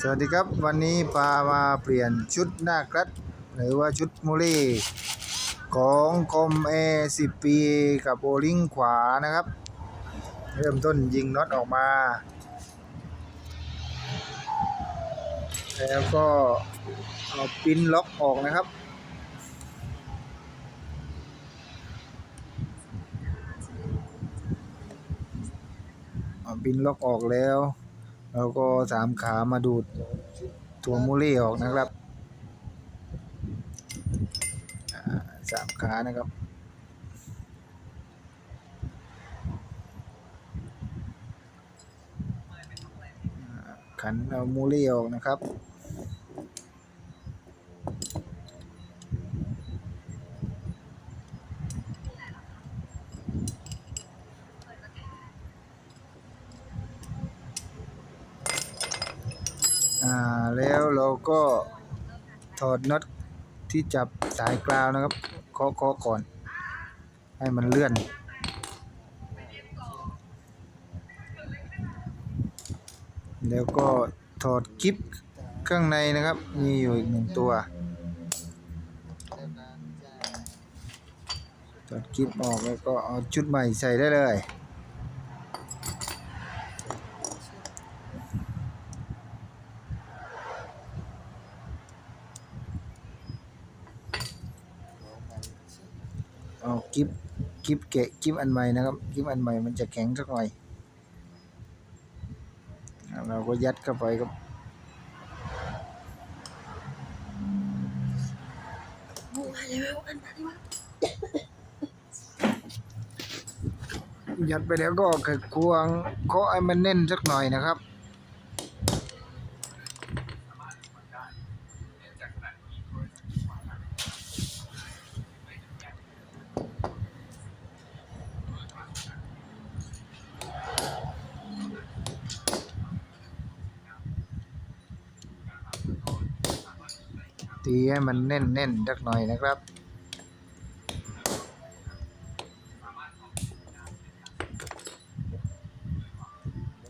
สวัสดีครับวันนี้พามาเปลี่ยนชุดหน้ากรัด หรือว่าชุดมูลี่ของคอมเอสิปีกับโอลิงขวานะครับ เริ่มต้นยิงน็อตออกมา แล้วก็เอาปิ้นล็อกออกนะครับเอาปิ้นล็อกออกแล้ว แล้วก็สามขามาดูดตัวมูลี่ออกนะครับสามขานะครับขันเอามูลี่ออกนะครับ อ่าแล้วเราก็ถอดน็อตที่จับสายกราวนะครับเคาะเคาะก่อน ให้มันเลื่อน แล้วก็ถอดกิฟข้างในนะครับ มีอยู่อีกหนึ่งตัวถอดกิฟออกแล้วก็เอาชุดใหม่ใส่ได้เลย เอากิฟกิฟเกะกิฟอันใหม่นะครับกิฟอันใหม่มันจะแข็งสักหน่อย เราก็ยัดเข้าไปครับโอ้ยแล้วอันนั้นวะยัดไปแล้วก็ไขควงเคาะให้มันแน่นสักหน่อยนะครับ ตีให้มันแน่นๆสักหน่อยนะครับ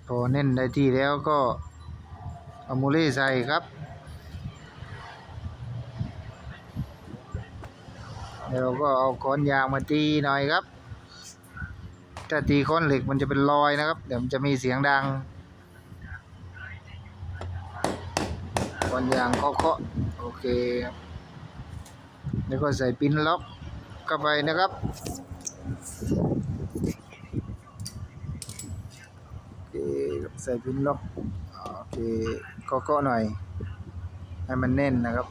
พอแน่นได้ที่แล้วก็เอามูเล่ใส่ครับแล้วก็เอาค้อนยางมาตีหน่อยครับ ถ้าตีค้อนเหล็กมันจะเป็นรอยนะครับ เดี๋ยวมันจะมีเสียงดังค้อนยางเคาะ เคครับแล้วก็ใส่ปิ้นล็อกเข้าไปนะครับ โอเคใส่พินล็อกโอเคก็ๆหน่อย ให้มันแน่นนะครับ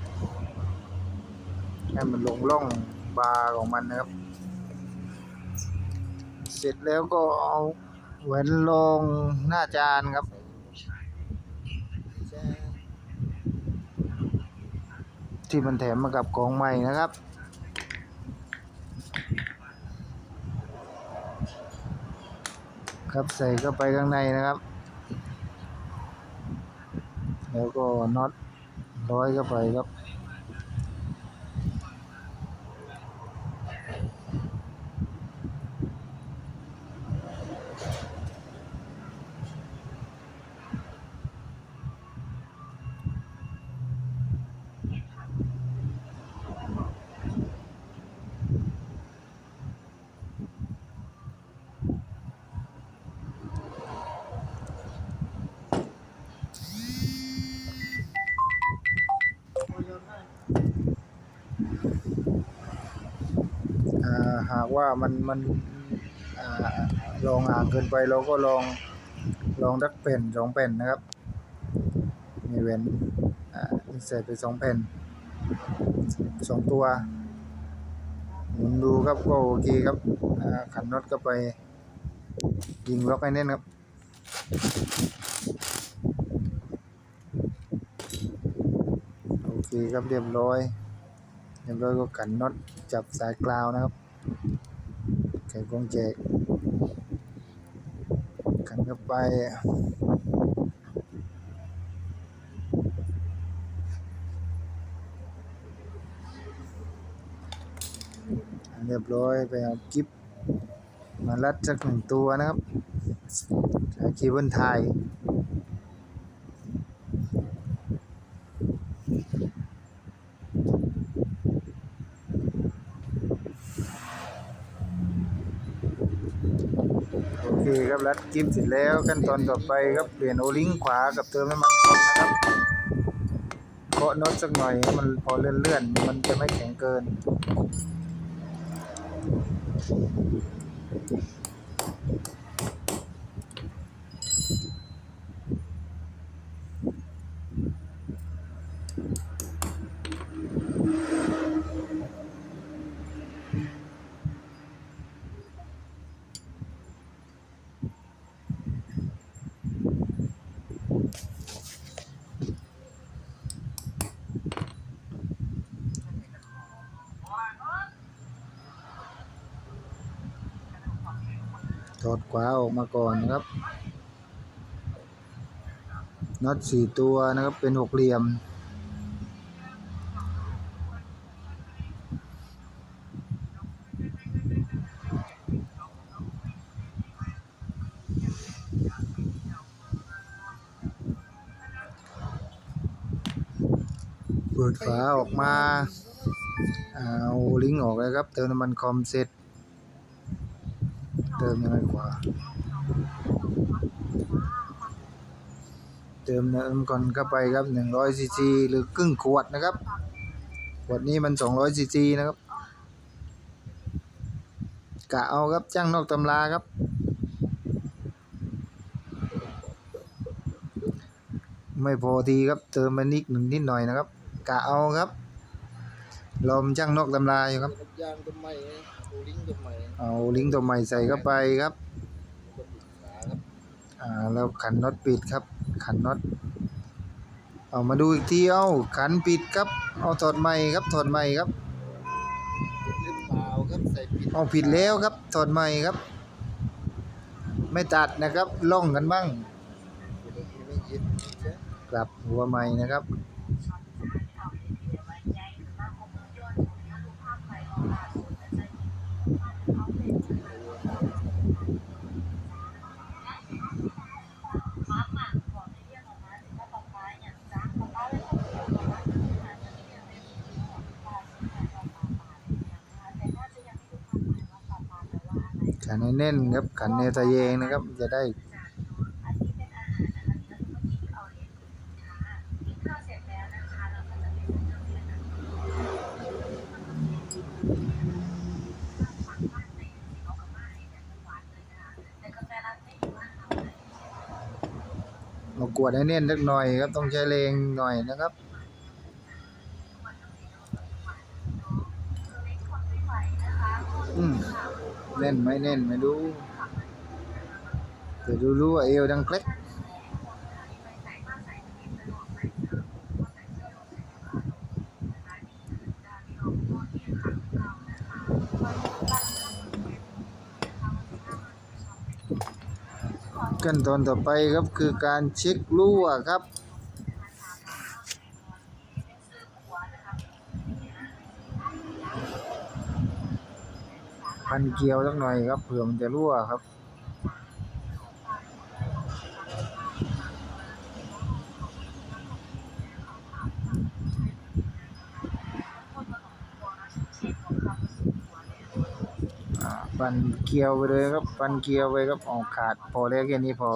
ให้มันลงร่องบาร์ของมันนะครับ เสร็จแล้วก็เอาแหวนลงหน้าจานครับ ที่มันแถมมากับของใหม่นะครับ ครับใส่เข้าไปข้างในนะครับ แล้วก็น็อตร้อยเข้าไปครับ หากว่ามันมันอลองห่างเกินไปเราก็ลองลองดักแผ่นสองแผ่นนะครับมีเว้นอ่าใส่ไปสองแผ่นสองตัวหมุนดูครับก็โอเคครับขันน็อตก็ไปยิงล็อกให้แน่นครับโอเคครับเรียบร้อยเรียบร้อยก็ขันน็อตจับสายกราวนะครับ ไขคงแจกขันเข้าไปเรียบร้อยไปเอากิฟมารัดสักหนึ่งตัวนะครับใช้เคเบิลไทย ครับรัดกิ๊บเสร็จแล้วขั้นตอนต่อไปครับเปลี่ยนโอลิงขวากับเติมน้ำมันก่อนนะครับเคาะน็อตสักหน่อยให้มันพอเลื่อนๆมันจะไม่แข็งเกิน อดขวาออกมาก่อนนะครับน็อตสี่ตัวนะครับเป็นหกเหลี่ยม เปิดฝาออกมา เอาลิงก์ออกเลยครับ เติมน้ำมันคอมเสร็จ ติมยังไงกว่า เติมน้ำก่อนเข้าไปครับ100ซีซีหรือครึ่งขวดนะครับ ขวดนี้มัน200ซีซีนะครับ กะเอาครับจ้างนอกตำราครับไม่พอทีครับเติมมานิดหนึ่งนิดหน่อยนะครับกะเอาครับลมจ้างนอกตำราอยู่ครับยางตัวใหม่ไงโอลิงตัวใหม่ เอาลิงก์ตัวใหม่ใส่เข้าไปครับก็ปิดฝาครับอ่าแล้วขันน็อตปิดครับ ขันน็อตเอามาดูอีกทีเอาขันปิดครับ เอาถอดใหม่ครับถอดใหม่ครับปิดหรือเปล่าครับใส่ปิดเอาผิดแล้วครับถอดใหม่ครับ ไม่ตัดนะครับล่องกันบ้างไม่เย็นใช่กลับหัวใหม่นะครับ ขันให้แน่นครับขันเนตะเยงนะครับ จะได้มากวดให้แน่นสักหน่อยครับ ต้องใช้แรงหน่อยนะครับ แน่นไหมแน่นไม่รู้แต่รู้รู้ว่าเอวดังเคล็กขั้นตอนต่อไปครับคือการเช็ครั่วครับ พันเกลียวสักหน่อยครับเผื่อมันจะรั่วครับ ปันเกลียวไปเลยครับ ปันเกลียวไปครับออกขาดพอแล้วแค่นี้พอ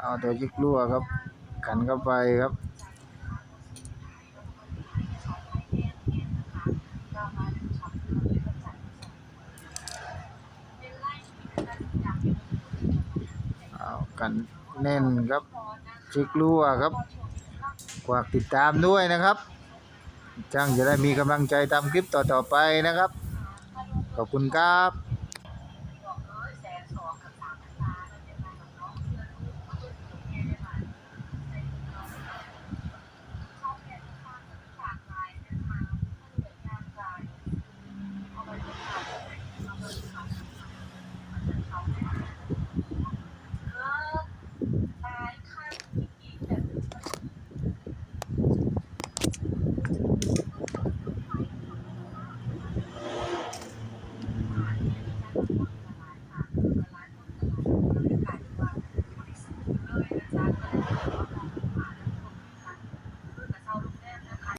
เอาตัวยิกรั่วครับ ขันเข้าไปครับ เอา กันแน่นครับเช็ครั่วครับฝากติดตามด้วยนะครับจ้างจะได้มีกำลังใจทำคลิปต่อๆไปนะครับ ขอบคุณครับ